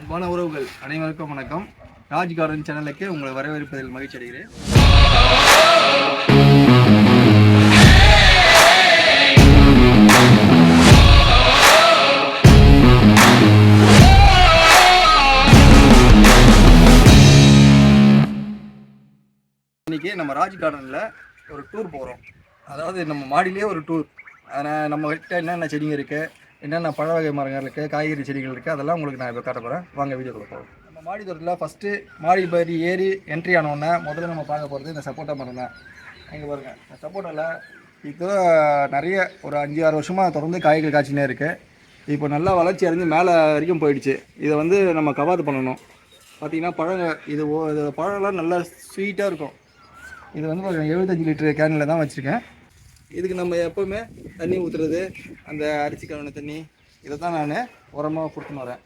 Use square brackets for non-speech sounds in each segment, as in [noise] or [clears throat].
அன்பான உறவுகள் அனைவருக்கும் வணக்கம். ராஜ் கார்டன் சேனலுக்கு உங்களை வரவேற்பதில் மகிழ்ச்சி அடைகிறேன். இன்னைக்கு நம்ம ராஜ் கார்டனில் ஒரு டூர் போகிறோம் அதாவது நம்ம மாடியிலே ஒரு டூர் அதில் நம்ம கிட்ட என்னென்ன செடிங்க இருக்குது என்னென்ன பழ வகை மரங்கள் இருக்குது காய்கறி செடிகள் இருக்குது அதெல்லாம் உங்களுக்கு நான் இப்போ காட்ட போகிறேன் வாங்க வீடியோக்குள்ள போகிறோம் நம்ம மாடி தோட்டத்தில் ஃபஸ்ட்டு மாடி படி ஏறி என்ட்ரி ஆனோடனே முதல்ல நம்ம பார்க்க போகிறது இந்த சப்போட்டா மரம் தான். இங்கே பாருங்கள் இந்த சப்போட்டாவில் இப்போ நிறைய ஒரு அஞ்சு ஆறு வருஷமாக தொடர்ந்து காய்கள் காய்ச்சினே இருக்குது இப்போ நல்லா வளர்ச்சி அடைஞ்சு மேலே வரைக்கும் போயிடுச்சு. இதை வந்து நம்ம கவாது பண்ணணும். பார்த்தீங்கன்னா பழங்க இது ஓ இது பழம்லாம் நல்லா ஸ்வீட்டாக இருக்கும். இது வந்து எழுபத்தஞ்சு லிட்டர் கேனில் தான் வச்சுருக்கேன். இதுக்கு நம்ம எப்போவுமே தண்ணி ஊற்றுறது அந்த அரிசி கழுவின தண்ணி இதை தான் நான் உரமாக கொடுத்துன்னு வரேன்.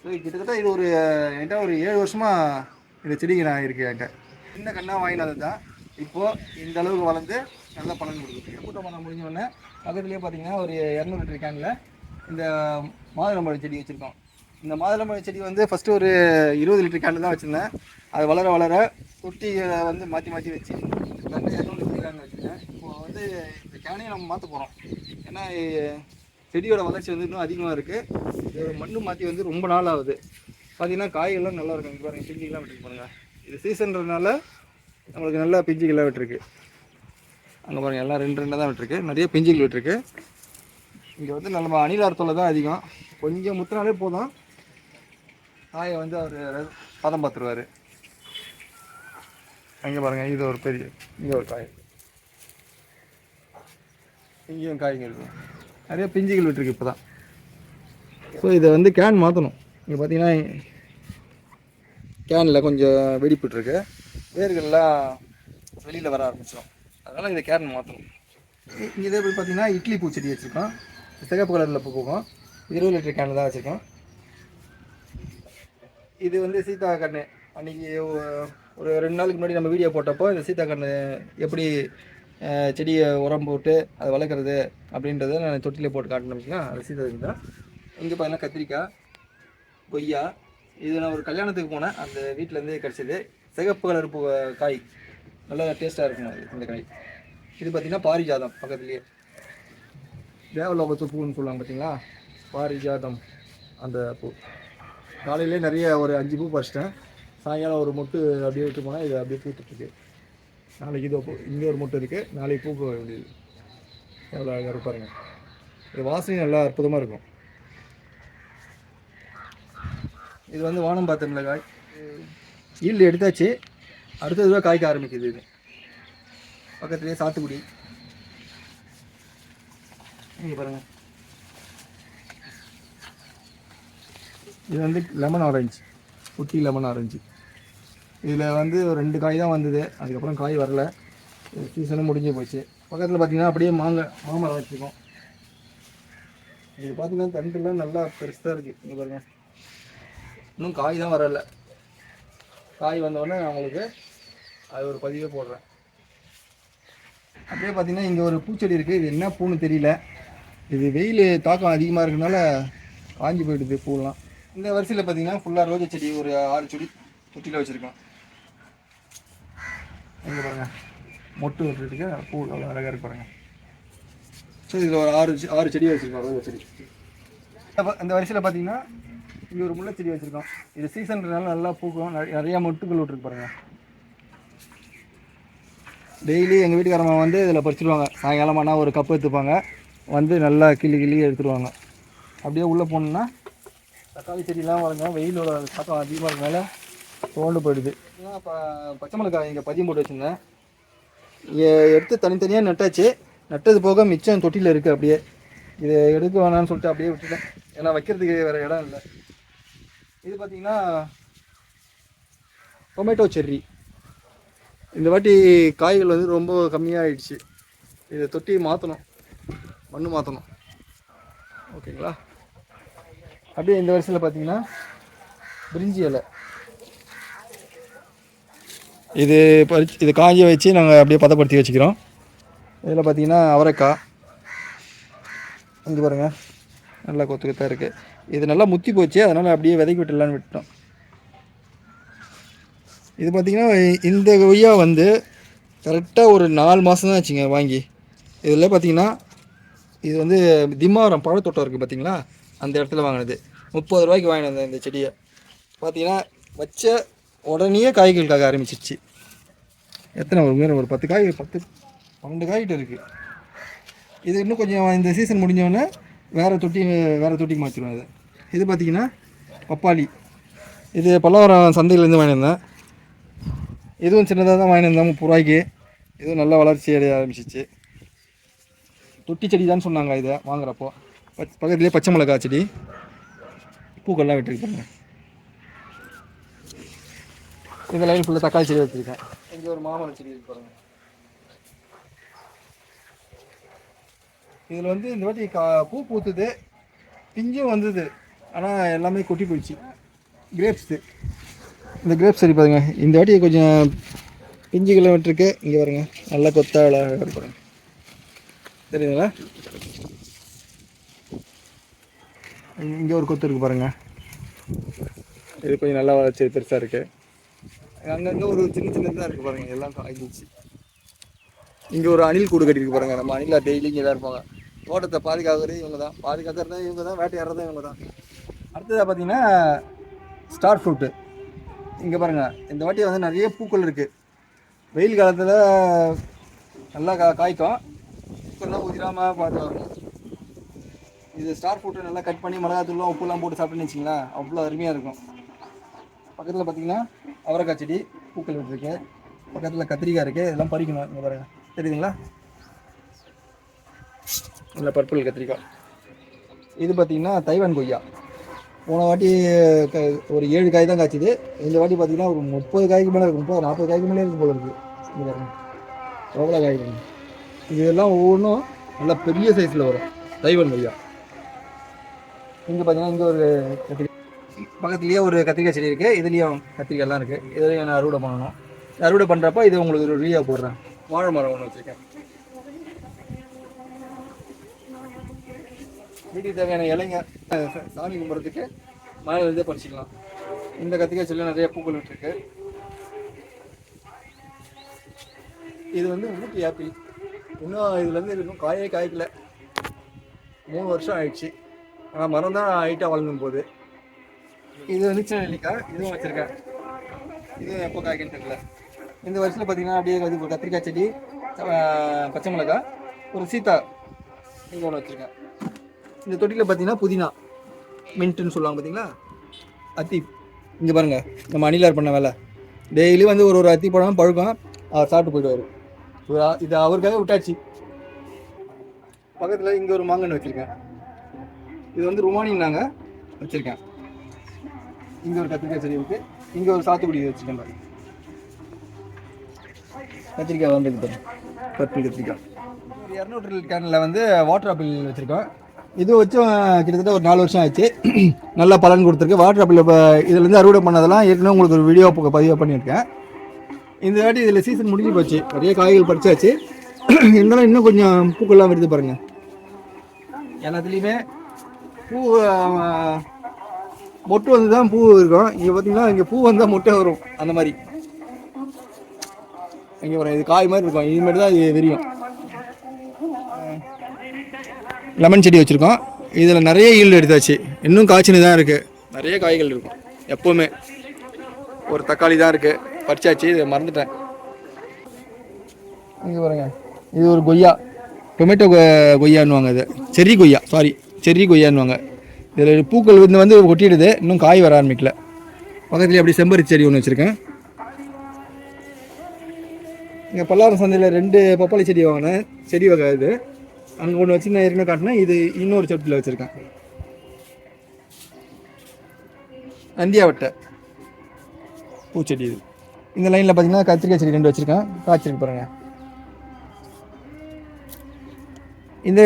ஸோ கிட்டத்தட்ட இது ஒரு என்கிட்ட ஒரு ஏழு வருஷமாக இந்த செடிக்கு நான் இருக்கேன் என்கிட்ட. சின்ன கண்ணாக வாங்கினது தான் இப்போது இந்த அளவுக்கு வளர்ந்து நல்ல பலன் கொடுக்குது. கூட்டம் பண்ண முடிஞ்ச உடனே பக்கத்துலேயே பார்த்தீங்கன்னா ஒரு இரநூறு லிட்டர் கேனில் இந்த மாதுளம்பழம் செடி வச்சுருக்கோம். இந்த மாதுளம்பழம் செடி வந்து ஃபஸ்ட்டு ஒரு இருபது லிட்டர் கேனில் தான் வச்சுருந்தேன். அது வளர வளர தொட்டியை வந்து மாற்றி மாற்றி வச்சு இரநூறு லிட்டர் கேன் வச்சுருக்கேன் இப்போ வந்து இந்த கேனையும் நம்ம மாற்ற போகிறோம் ஏன்னா செடியோட வளர்ச்சி வந்து இன்னும் அதிகமாக இருக்குது இது மண்ணு மாற்றி வந்து ரொம்ப நாள் ஆகுது. பார்த்தீங்கன்னா காய்கள்லாம் நல்லா இருக்கும். இங்கே பிஞ்சிகள்லாம் விட்டுருக்கு பாருங்கள் இது சீசன்றதுனால நம்மளுக்கு நல்லா பிஞ்சுகள்லாம் விட்டுருக்கு. அங்கே பாருங்கள் எல்லாம் ரெண்டு ரெண்டாக தான் விட்டுருக்கு. நிறைய பிஞ்சுகள் விட்டுருக்கு. இங்கே வந்து நம்ம அணிலார் தொல்லை தான் அதிகம். கொஞ்சம் முத்தினாலே போதும். காயை வந்து அவர் பதம் பார்த்துருவாரு அங்கே பாருங்க இது ஒரு பெரிய இங்கே ஒரு காய். இங்கேயும் காய்கள் நிறைய பிஞ்சுகள் விட்டுருக்கு இப்போ தான் ஸோ இதை வந்து கேன் மாற்றணும் இங்கே பார்த்தீங்கன்னா கேனில் கொஞ்சம் வெடிப்புட்ருக்கு வேர்கள்லாம் வெளியில் வர ஆரம்பிச்சிடும் அதனால் இதை கேன் மாற்றணும் இங்கே இதே போய் பார்த்தீங்கன்னா இட்லி பூச்செடி வச்சுருக்கோம். சிகப்பு கலரில் பூ பூக்கும். இருபது லிட்டர் கேனில் தான் வச்சுருக்கோம். இது வந்து சீதா கண்ணு அன்றைக்கி ஒரு ரெண்டு நாளுக்கு முன்னாடி நம்ம வீடியோ போட்டப்போ இந்த சீதா கண்ணு எப்படி செடியை உரம் போட்டு அதை வளர்க்குறது அப்படின்றத நான் தொட்டிலே போட்டு காட்டினேன் அது சீதா தான் இங்கே பார்த்தீங்கன்னா கத்திரிக்காய் கொய்யா இது நான் ஒரு கல்யாணத்துக்கு போனேன். அந்த வீட்டிலேருந்து கிடச்சிது சிகப்பு கலர் பூ காய். நல்லா டேஸ்ட்டாக இருக்கும் அது, இந்த காய். இது பார்த்திங்கன்னா பாரிஜாதம் பக்கத்துலேயே. தேவலோகத்து பூன்னு சொல்லுவாங்க பார்த்தீங்களா பாரிஜாதம் அந்த பூ. காலையிலே நிறைய ஒரு அஞ்சு பூ பறிச்சிட்டேன். சாயங்காலம் ஒரு மொட்டு அப்படியே விட்டு போனால் இது அப்படியே பூத்துட்ருக்கு நாளைக்கு இதோ பூ இங்கே ஒரு மொட்டு இருக்குது நாளைக்கு பூ போக வேண்டியது. எவ்வளோ அழகாக இருக்கு பாருங்க. இது வாசனை நல்லா அற்புதமாக இருக்கும். இது வந்து வானம் பார்த்த மிளகாய். ஈல்டு எடுத்தாச்சு. அடுத்ததுவாக காய்க்க ஆரம்பிக்குது இது. பக்கத்துலேயே சாத்துக்குடி. இங்கே பாருங்கள் இது வந்து லெமன் ஆரஞ்சு குட்டி லெமன் ஆரஞ்சு இதில் வந்து ஒரு ரெண்டு காய் தான் வந்தது. அதுக்கப்புறம் காய் வரல. சீசனும் முடிஞ்சு போச்சு. பக்கத்தில் பார்த்தீங்கன்னா அப்படியே மாங்காய் மாமரம் வச்சுருக்கோம். இது பார்த்தீங்கன்னா தண்டுலாம் நல்லா பெருசாக இருக்குது இங்கே பாருங்கள் இன்னும் காய் தான் வரல. காய் வந்தோடனே நான் உங்களுக்கு அது ஒரு பதிவே போடுறேன். அப்படியே பார்த்தீங்கன்னா இங்கே ஒரு பூச்செடி இருக்குது இது என்ன பூன்னு தெரியல. இது வெயில் தாக்கம் அதிகமாக இருக்கிறதுனால காஞ்சி போயிடுது பூலாம் இந்த வரிசையில் பார்த்தீங்கன்னா ஃபுல்லாக ரோஜா செடி ஒரு ஆறு செடி தொட்டியில் வச்சுருக்கோம். இங்கே பாருங்க. மொட்டு விட்டுருக்கு பூ அவ்வளோ அழகாக இருக்கு பாருங்க. ஸோ இதில் ஒரு ஆறு ஆறு செடி வச்சுருக்கோம் செடி. இந்த வரிசையில் பார்த்தீங்கன்னா இங்கே ஒரு முல்லை செடி வச்சுருக்கோம். இது சீசன்றதுனால நல்லா பூக்கும். நிறைய- மொட்டுகள் விட்டுருக்கு பாருங்க. டெய்லி எங்கள் வீட்டுக்காரம்மா வந்து இதில் பறிச்சிடுவாங்க சாயங்காலம் ஆனால் ஒரு கப்பு எடுத்துப்பாங்க. வந்து நல்லா கிள்ளி கிள்ளி எடுத்துருவாங்க. அப்படியே உள்ளே போனோம்னா தக்காளி செடியெலாம் வளங்க வெயிலோட தாக்கம் அதிகமாக இருக்கனால தோண்டு போயிடுது. இப்போ பச்சை மிளகாய் இங்கே பதியம் போட்டு வச்சுருந்தேன். எடுத்து தனித்தனியாக நட்டாச்சு. நட்டது போக மிச்சம் தொட்டியில் இருக்குது அப்படியே. இதை எடுக்க வேணாம்னு சொல்லிட்டு அப்படியே விட்டுட்டேன். ஏன்னா வைக்கிறதுக்கு வேறு இடம் இல்லை. இது பார்த்தீங்கன்னா டொமேட்டோ செர்ரி இந்த வாட்டி காய்கள் வந்து ரொம்ப கம்மியாகிடுச்சு இதை தொட்டி மாற்றணும் மண்ணு மாற்றணும் ஓகேங்களா? அப்படியே இந்த வரிசையில் பார்த்தீங்கன்னா பிரிஞ்சி இலை. இது பறிச்சு இது காஞ்சி வச்சு நாங்கள் அப்படியே பதப்படுத்தி வச்சுக்கிறோம். இதில் பார்த்தீங்கன்னா அவரைக்காய். இங்கே பாருங்கள் நல்லா கொத்து கொத்தாக இருக்குது இது நல்லா முத்தி போச்சு அதனால் அப்படியே விதைக்கி விட்டுலான்னு விட்டோம் இது பார்த்திங்கன்னா இந்த கொய்யா வந்து கரெக்டாக ஒரு நாலு மாதம் தான் ஆச்சுங்க வாங்கி. இதில் பார்த்தீங்கன்னா இது வந்து திமாரம் பழத்தோட்டம் இருக்குது பார்த்திங்களா? அந்த இடத்துல வாங்கினது. முப்பது ரூபாய்க்கு வாங்கினது வந்தேன் இந்த செடியை. பார்த்தீங்கன்னா வச்ச உடனே காய்கள் ஆரம்பிச்சிச்சு ஆரம்பிச்சிருச்சு. எத்தனை ஒரு மீன் ஒரு பத்து காய் பத்து பன்னெண்டு காய்கிட்ட இருக்குது இது இன்னும் கொஞ்சம் இந்த சீசன் முடிஞ்சோடனே வேறு தொட்டி வேறு தொட்டிக்கு மாற்றிடுவோம் இது. இது பார்த்தீங்கன்னா பப்பாளி. இது பல்லவரம் சந்தையிலேருந்து வாங்கியிருந்தேன். இதுவும் சின்னதாக தான் வாங்கியிருந்தேன் முப்பது ரூபாய்க்கு. இதுவும் நல்லா வளர்ச்சி அடைய ஆரம்பிச்சிச்சு. தொட்டி செடி தான் சொன்னாங்க இதை வாங்குறப்போ. பச் பக்கத்துலேயே பச்சை மிளகா செடி. பூக்கள்லாம் விட்டுருக்காங்க. இந்த லைன் ஃபுல்லாக தக்காளி செடி வச்சுருக்கேன். இங்கே ஒரு மாமரம் செடி இருக்கு பாருங்க. இதில் வந்து இந்த வாட்டி கா பூ பூத்துது. பிஞ்சும் வந்தது. ஆனால் எல்லாமே கொட்டி போயிடுச்சு. கிரேப்ஸு இந்த கிரேப்ஸ் சரி பாருங்க. இந்த வாட்டி கொஞ்சம் பிஞ்சு விட்டுருக்கு இங்கே பாருங்க. நல்லா கொத்தா அழகாக இருக்கு பாருங்க. தெரியுதுங்களா? இங்கே ஒரு கொத்து இருக்கு பாருங்க. இது கொஞ்சம் நல்லா வளர்ச்சி பெருசாக இருக்குது அங்கங்கே ஒரு சின்ன சின்னதாக இருக்கு பாருங்க எல்லாம் காய்ஞ்சிச்சு இங்கே ஒரு அணில் கூடு கட்டிருக்கு பாருங்க நம்ம அணிலாக டெய்லி இங்கே தான் இருப்பாங்க. தோட்டத்தை பாதுகாக்கிறதே இவங்க தான் பாதுகாக்கிறது இவங்க தான் வேட்டையாடுறதும் இவங்க தான். அடுத்ததாக பார்த்தீங்கன்னா ஸ்டார் ஃப்ரூட்டு இங்கே பாருங்க இந்த வாட்டி வந்து நிறைய பூக்கள் இருக்குது வெயில் காலத்தில் நல்லா கா காய்க்கும். பூக்கள்லாம் உதிராமல் பார்த்து இது ஸ்டார் ஃப்ரூட்டை நல்லா கட் பண்ணி மிளகாத்தூள்லாம் உப்புலாம் போட்டு சாப்பிட்டுன்னு வச்சிங்களேன் அவ்வளோ அருமையாக இருக்கும். பக்கத்தில் பார்த்தீங்கன்னா அவரைக்காய் செடி பூக்கள் விட்டுருக்கு. பக்கத்தில் கத்திரிக்காய் இருக்குது இதெல்லாம் பறிக்கணும் இங்கே பாருங்க. தெரியுதுங்களா? இல்லை பர்பிள் கத்திரிக்காய். இது பார்த்தீங்கன்னா தைவான் கொய்யா. போன வாட்டி க ஒரு ஏழு காய் தான் காய்ச்சிது. இந்த வாட்டி பார்த்தீங்கன்னா ஒரு முப்பது காய்க்கு மேலே இருக்கும். முப்பது நாற்பது காய்க்கு மேலே இருக்கும் போல இருக்குது இங்கே பாருங்க. எவ்வளோ காய் இதெல்லாம் ஒவ்வொன்றும் நல்லா பெரிய சைஸில் வரும். தைவான் கொய்யா. இங்கே பார்த்தீங்கன்னா இங்கே ஒரு கத்திரிக்காய் பக்கத்துலேயே ஒரு கத்திரிக்காய் செடி இருக்குது இதுலேயும் கத்திரிக்காய்லாம் இருக்குது இதுலேயும் நான் அறுவடை பண்ணணும். அறுவடை பண்ணுறப்ப இது உங்களுக்கு ஒரு வீடியோ போடுறேன். வாழை மரம் ஒன்று வச்சுருக்கேன். வீட்டுக்கு தேவையான இலைங்க சாமி கும்பிட்றதுக்கு மழையிலேருந்தே பறிச்சிக்கலாம். இந்த கத்திரிக்காய் செடியில் நிறைய பூக்கள் விட்டுருக்கு. இது வந்து ஊட்டி ஆப்பிள் இன்னும் இதுலேருந்து இருக்கும். காயே காய்க்கல. மூணு வருஷம் ஆயிடுச்சு. ஆனால் மரம் தான் ஹைட்டாக வளர்ந்தும் போகுது. இது வந்து சின்ன நெல்லிக்காய். இதுவும் வச்சுருக்கேன். இதுவும் எப்போ காய்க்குன்னு தெரியல. இந்த வருஷத்தில் பார்த்தீங்கன்னா அப்படியே ஒரு கத்திரிக்காய் செடி பச்சை மிளகாய் ஒரு சீத்தா இங்கே ஒன்று வச்சுருக்கேன். இந்த தொட்டியில் பார்த்தீங்கன்னா புதினா மின்ட்டுன்னு சொல்லுவாங்க பார்த்தீங்களா அத்தி. இங்கே பாருங்கள் நம்ம அணிலார் பண்ண வேலை. டெய்லி வந்து ஒரு ஒரு அத்தி பழம் பழுக்கம். அவர் சாப்பிட்டு போயிடுவார். இது இது அவருக்காக விட்டாச்சு. பக்கத்தில் இங்கே ஒரு மாங்கன்று வச்சுருக்கேன். இது வந்து ருமானின்னாங்க வச்சுருக்கேன். இங்கே ஒரு கத்திரிக்காய் செடி இருக்குது இங்கே ஒரு சாத்துக்குடி வச்சுருக்கேன் பாருங்க கத்திரிக்காய் வந்துருக்கு பர்பிள் கத்திரிக்காய். இரநூறு கேனில் வந்து வாட்டர் ஆப்பிள் வச்சுருக்கோம். இது வச்சும் கிட்டத்தட்ட ஒரு நாலு வருஷம் ஆச்சு. [clears throat] நல்ல பலன் கொடுத்துருக்கு. வாட்டர் ஆப்பிள் இப்போ இதுலேருந்து அறுவடை பண்ணதெல்லாம் ஏற்கனவே உங்களுக்கு ஒரு வீடியோ இப்போ பதிவு பண்ணியிருக்கேன். இந்த வாட்டி இதில் சீசன் முடிஞ்சு போச்சு. நிறைய காய்கள் பறிச்சாச்சு. [clears throat] இருந்தாலும் இன்னும் கொஞ்சம் பூக்கள்லாம் வருது பாருங்க. எல்லாத்துலேயுமே பூ மொட்டு வந்து தான் பூ இருக்கும். இங்கே பார்த்தீங்கன்னா இங்கே பூ வந்தால் மொட்டை வரும். அந்த மாதிரி. இங்கே வரும் இது காய் மாதிரி இருக்கும். இது மாதிரி தான் இது விரியும் லெமன் செடி வச்சுருக்கோம். இதில் நிறைய ஈல்டு எடுத்தாச்சு. இன்னும் காய்ச்சினு தான் இருக்குது நிறைய காய்கள் இருக்கும். எப்போவுமே. ஒரு தக்காளி தான் இருக்குது பறிச்சாச்சு. இதை மறந்துட்டேன். இங்கே பாருங்க. இது ஒரு கொய்யா. டொமேட்டோ கொ- கொய்யான்னுவாங்க இது. செர்ரி கொய்யா. சாரி செர்ரி கொய்யான்னுவாங்க. இதில் பூக்கள் வந்து வந்து கொட்டிடுது. இன்னும் காய் வர ஆரம்பிக்கல. பக்கத்துலேயே அப்படி செம்பருத்தி செடி ஒன்று வச்சுருக்கேன். இங்கே பல்லாரம் சந்தையில் ரெண்டு பப்பாளி செடி வாங்கினேன். செடி வகை இது. அங்கே ஒன்று வச்சு நான் ஏற்கனவே காட்டினேன். இது இன்னொரு செட்டில் வச்சுருக்கேன். நந்தியாவட்டை பூச்செடி இது. இந்த லைனில் பார்த்தீங்கன்னா கத்திரிக்காய் செடி ரெண்டு வச்சுருக்கேன். காய்ச்சிருக்கு பாருங்கள் இந்த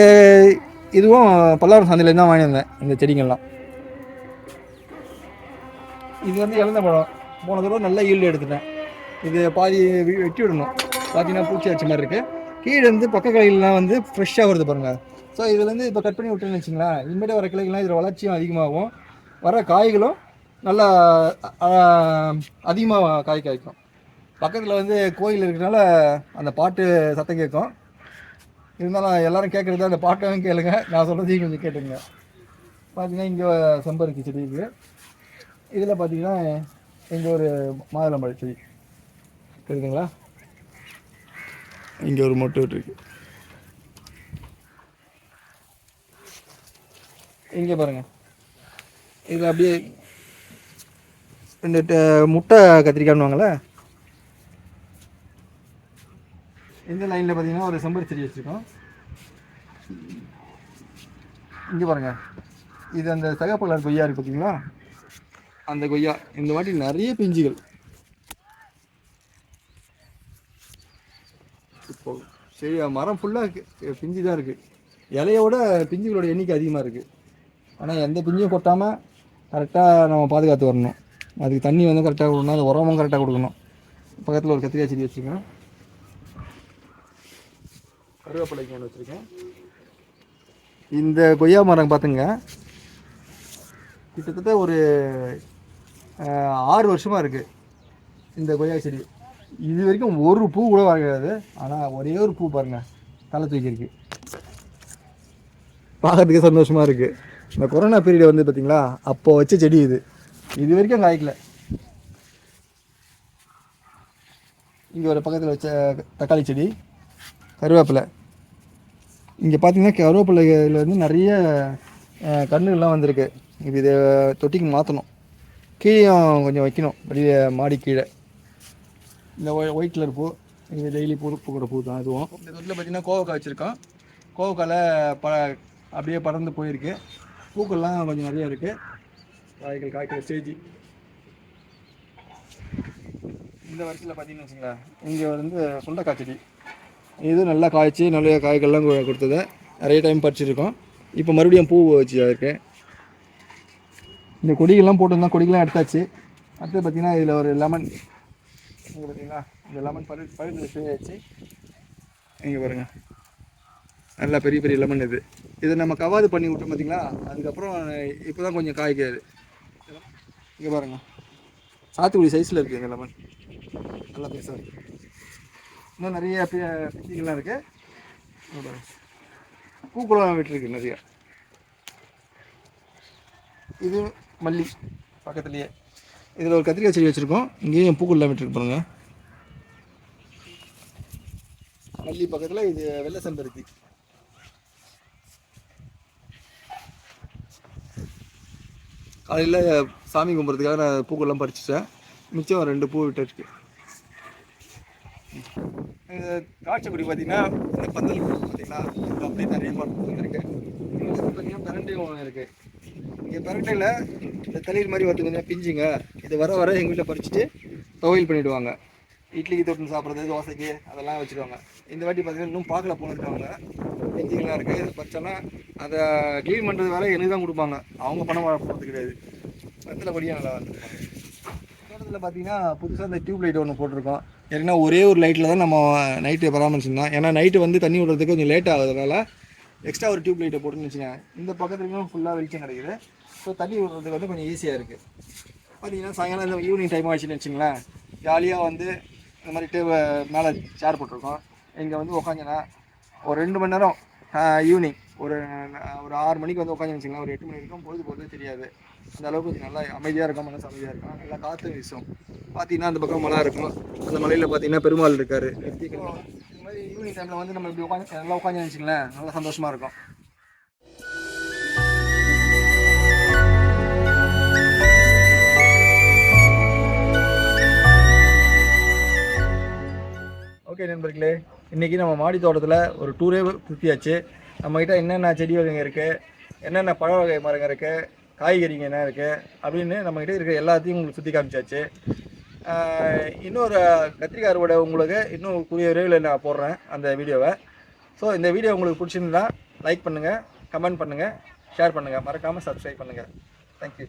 இதுவும் பல்லாவரம் சந்தையிலேருந்து தான் வாங்கியிருந்தேன் இந்த செடிங்கள்லாம். இது வந்து இழந்த பழம். போன தடவை நல்லா ஈல்டு எடுத்துட்டேன். இது பாதி வெட்டி விடணும். பார்த்தீங்கன்னா பூச்சி அடிச்ச மாதிரி இருக்குது கீழே இருந்து பக்க கிளைகள்லாம் வந்து ஃப்ரெஷ்ஷாக வருது பாருங்கள் ஸோ இதுலேருந்து இப்போ கட் பண்ணி விட்டுன்னு வச்சிங்களேன் இனிமேட்டு வர கிளைகள்லாம் இதில் வளர்ச்சியும் அதிகமாகும். வர காய்களும் நல்லா அதிகமாக காய் காய்க்கும். பக்கத்தில் வந்து கோயில் இருக்கிறனால அந்த பாட்டு சத்தம் கேட்கும். இருந்தாலும் எல்லாரும் கேட்குறது அந்த பாட்டையும் கேளுங்க. நான் சொல்கிறதையும் கொஞ்சம் கேட்டுங்க. பார்த்தீங்கன்னா இங்கே செம்பருத்தி செடி இருக்குது இதில் பார்த்தீங்கன்னா இங்கே ஒரு மாதுளம்பழ செடி. இருக்குதுங்களா இங்கே ஒரு மொட்டு இருக்கு. இங்கே பாருங்க. இது அப்படியே இந்த ட- முட்டை கத்திரிக்காய்னுவாங்களே இந்த லைனில் பார்த்தீங்கன்னா ஒரு செம்பருத்தி செடி வச்சுருக்கோம். இங்கே பாருங்க. இது அந்த சகப்பு கலர் கொய்யா இருக்கு பார்த்தீங்களா அந்த கொய்யா. இந்த வாட்டி நிறைய பிஞ்சுகள். இப்போ சரி மரம் ஃபுல்லாக பிஞ்சு தான் இருக்குது இலையோட பிஞ்சுகளோட எண்ணிக்கை அதிகமாக இருக்குது ஆனால் எந்த பிஞ்சும் கொட்டாமல் கரெக்டாக நம்ம பாதுகாத்து வரணும். அதுக்கு தண்ணி வந்து கரெக்டாக கொடுக்கணும். அது உரமும் கரெக்டாக கொடுக்கணும். பக்கத்தில் ஒரு கத்திரிக்காய் செடி வச்சுக்கணும் கருவேப்பிலைக்கு ஒன்று வச்சுருக்கேன். இந்த கொய்யா மரம் பார்த்துங்க கிட்டத்தட்ட ஒரு ஆறு வருஷமாக இருக்குது இந்த கொய்யா செடி. இது வரைக்கும் ஒரு பூ கூட வராது ஆனால் ஒரே ஒரு பூ பாருங்க தலை தூக்கியிருக்கு. பார்க்கறதுக்கே சந்தோஷமாக இருக்குது இந்த கொரோனா பீரியட் வந்து பார்த்திங்களா அப்போ வச்ச செடி இது. இது வரைக்கும் காய்க்கல. இங்கே ஒரு பக்கத்தில் வச்ச தக்காளி செடி கருவேப்பிலை. இங்கே பார்த்தீங்கன்னா கருவேப்பிலையில் வந்து நிறைய கண்ணுகள்லாம் கன்றுகள்லாம் வந்திருக்கு. இது இதை தொட்டிக்கு மாற்றணும் கீழே கொஞ்சம் வைக்கணும். வெளியே மாடி கீழே. இந்த ஒயிட் கலர் பூ. இது டெய்லி பூ பூக்கிற பூ தான் இதுவும். இந்த தொட்டில் பார்த்தீங்கன்னா கோவக்காய் வச்சுருக்கோம். கோவக்காயில் ப அப்படியே பறந்து போயிருக்கு. பூக்கள்லாம் கொஞ்சம் நிறைய இருக்குது காய்கள் காய்க்கிற ஸ்டேஜ் இந்த வருஷத்தில் பார்த்தீங்கன்னு வச்சுங்களேன் இங்கே வந்து சுண்டைக்காய் செடி. இது நல்லா காய்ச்சி நிறைய காய்கள்லாம் கொடுத்தத கொடுத்தது. நிறைய டைம் பறிச்சிருக்கோம். இப்போ மறுபடியும் பூ வச்சு இருக்கேன் இந்த கொடிகள்லாம் போட்டிருந்தா கொடிகள்லாம் எடுத்தாச்சு. அடுத்து பார்த்திங்கன்னா இதில் ஒரு லெமன் இங்கே பார்த்தீங்களா இந்த லெமன் பரு பழுது வச்சு இங்கே பாருங்க. நல்லா பெரிய பெரிய லெமன் இது. இதை நம்ம கவாது பண்ணி விட்டோம் பார்த்தீங்களா அதுக்கப்புறம் இப்போ தான் கொஞ்சம் காய்க்காது. இங்கே பாருங்கள் சாத்துக்குடி சைஸில் இருக்குது இந்த லெமன் நல்லா பெருசாக இன்னும் நிறைய பி- இருக்குது பூக்குளம் விட்டுருக்கு நிறையா. இது மல்லி. பக்கத்துலேயே. இதில் ஒரு கத்திரிக்காய் செடி வச்சுருக்கோம். இங்கேயும் பூக்குள்ள விட்டுருக்கு பாருங்க. மல்லி பக்கத்தில் இது வெள்ளை செம்பருத்தி காலையில் சாமி கும்பிட்றதுக்காக நான் பூக்கள்லாம் பறிச்சிட்டேன். மிச்சம் ரெண்டு பூ விட்டுருக்கு காட்சிக்குடி பார்த்தீங்கன்னா இந்த பந்தல் பார்த்தீங்களா? இது அப்படியே நிறைய மரம் இருக்கு பார்த்தீங்கன்னா பெரண்டையும் ஒன்று இருக்கு. இங்கே பெரண்டையில் இந்த தளிர் மாதிரி வந்து பிஞ்சுங்க. இது வர வர எங்கள் வீட்டில் பறிச்சுட்டு துவையல் பண்ணிவிடுவாங்க இட்லிக்கு தொட்டு சாப்பிட்றது தோசைக்கு அதெல்லாம் வச்சுருவாங்க இந்த வாட்டி பார்த்தீங்கன்னா இன்னும் பார்க்கல போனிருக்காங்க. பிஞ்சுங்களாம் இருக்குது இது பறிச்சோன்னா அதை க்ளீன் பண்ணுறது வேலை எனக்கு தான் கொடுப்பாங்க. அவங்க பணம் வர போகிறது கிடையாது. பத்தில் படியாக நல்லா வந்துருக்காங்க தோட்டத்தில் பார்த்தீங்கன்னா புதுசாக இந்த டியூப் லைட் ஒன்று போட்டிருக்கோம். ஏன்னா ஒரே ஒரு லைட்டில் தான் நம்ம நைட்டு பராமரிச்சிருந்தோம். ஏன்னா நைட்டு வந்து தண்ணி விடுறதுக்கு கொஞ்சம் லேட் ஆகுதுனால எக்ஸ்ட்ரா ஒரு டியூப் லைட்டை போட்டுன்னு வச்சுக்கோங்க. இந்த பக்கத்துலையும் ஃபுல்லாக வெளிச்சம் கிடைக்குது. ஸோ தண்ணி விடுறதுக்கு வந்து கொஞ்சம் ஈஸியாக இருக்குது பார்த்தீங்கன்னா சாயங்காலம் இந்த ஈவினிங் டைம் ஆச்சுன்னு வச்சுங்களேன் ஜாலியாக வந்து இந்த மாதிரி டேபிள் மேலே சேர் போட்டிருக்கோம். இங்கே வந்து உக்காந்துனா ஒரு ரெண்டு மணி நேரம் ஈவினிங் ஒரு ஒரு ஆறு மணிக்கு வந்து உட்காந்து வச்சுக்கலாம் ஒரு எட்டு மணி வரைக்கும் பொழுது போகிறதே தெரியாது. அந்த அளவுக்கு நல்லா அமைதியாக இருக்கும் மனசு அமைதியாக இருக்கும் நல்லா காற்று வீசும். பார்த்தீங்கன்னா அந்த பக்கம் மலை இருக்கும். அந்த மலையில் பார்த்தீங்கன்னா பெருமாள் இருக்கார். இந்த மாதிரி ஈவினிங் டைமில் வந்து நம்ம இப்படி உட்காந்து நல்லா உட்காந்து வச்சுங்களேன் நல்லா சந்தோஷமாக இருக்கும். ஓகே நண்பர்களே இன்றைக்கி நம்ம மாடி தோட்டத்தில் ஒரு டூரே சுற்றியாச்சு நம்மக்கிட்ட என்னென்ன செடி வகைங்க இருக்குது என்னென்ன பழ வகை மரங்க இருக்குது காய்கறிங்க என்ன இருக்குது அப்படின்னு நம்மக்கிட்ட இருக்கிற எல்லாத்தையும் உங்களுக்கு சுற்றி காமிச்சாச்சு. இன்னொரு கத்திரிக்காய் அறுவடை உங்களுக்கு இன்னும் கூடிய விரைவில் நான் போடுறேன் அந்த வீடியோவை. ஸோ இந்த வீடியோ உங்களுக்கு பிடிச்சிருந்தா லைக் பண்ணுங்கள் கமெண்ட் பண்ணுங்கள் ஷேர் பண்ணுங்கள் மறக்காமல் சப்ஸ்கிரைப் பண்ணுங்கள் தேங்க்யூ